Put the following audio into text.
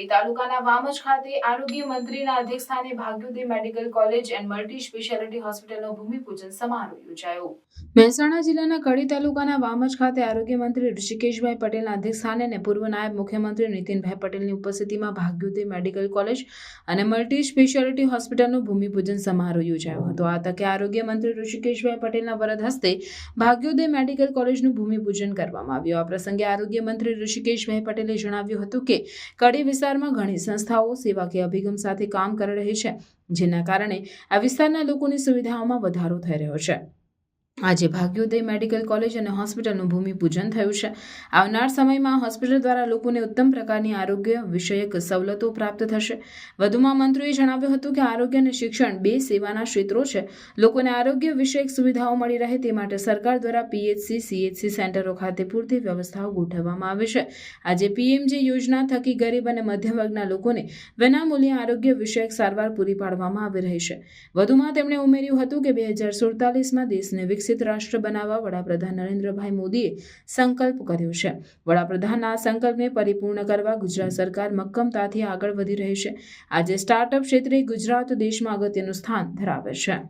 કડી તાલુકાના વામજ ખાતે આરોગ્ય મંત્રીના અધ્યક્ષસ્થાને Bhagyoday medical college and multi speciality હોસ્પિટલનો ભૂમિપૂજન સમારોહ યોજાયો. મહેસાણા જિલ્લાના કડી તાલુકાના વામજ ખાતે આરોગ્ય મંત્રી ઋષિકેશભાઈ પટેલના અધ્યક્ષસ્થાને અને પૂર્વ નાયબ મુખ્યમંત્રી નીતિનભાઈ પટેલની ઉપસ્થિતિમાં ભાગ્યોદય મેડિકલ કોલેજ અને મલ્ટી સ્પેશિયાલિટી હોસ્પિટલનો ભૂમિપૂજન સમારોહ યોજાયો હતો. આ તકે આરોગ્ય મંત્રી ઋષિકેશભાઈ પટેલના વરદ હસ્તે ભાગ્યોદય મેડિકલ કોલેજનું ભૂમિપૂજન કરવામાં આવ્યું. આ પ્રસંગે આરોગ્ય મંત્રી ઋષિકેશભાઈ પટેલે જણાવ્યું હતું કે, કડી વિસ્તારમાં ઘણી સંસ્થાઓ સેવાકીય અભિગમ સાથે કામ કરી રહી છે, જેના કારણે આ વિસ્તારના લોકોની સુવિધાઓમાં વધારો થઈ રહ્યો છે. આજે ભાગ્યોદય મેડિકલ કોલેજ અને હોસ્પિટલનું ભૂમિપૂજન થયું છે. આવનાર સમયમાં હોસ્પિટલ દ્વારા લોકોને ઉત્તમ પ્રકારની આરોગ્ય વિષયક સવલતો પ્રાપ્ત થશે. વધુમાં મંત્રીએ જણાવ્યું હતું કે આરોગ્ય અને શિક્ષણ બે સેવાના ક્ષેત્રો છે. લોકોને આરોગ્ય વિષયક સુવિધાઓ મળી રહે તે માટે સરકાર દ્વારા પીએચસી, સીએચસી સેન્ટરો ખાતે પૂરતી વ્યવસ્થાઓ ગોઠવવામાં આવી છે. આજે પીએમજે યોજના થકી ગરીબ અને મધ્યમ વર્ગના લોકોને વિનામૂલ્યે આરોગ્ય વિષયક સારવાર પૂરી પાડવામાં આવી રહી છે. વધુમાં તેમણે ઉમેર્યું હતું કે બે હજાર સુડતાલીસમાં દેશને વિકસિત રાષ્ટ્ર બનાવવા વડાપ્રધાન નરેન્દ્રભાઈ મોદીએ સંકલ્પ કર્યો છે. વડાપ્રધાનના આ સંકલ્પને પરિપૂર્ણ કરવા ગુજરાત સરકાર મક્કમતાથી આગળ વધી રહી છે. આજે સ્ટાર્ટઅપ ક્ષેત્રે ગુજરાત દેશમાં અગત્યનું સ્થાન ધરાવે છે.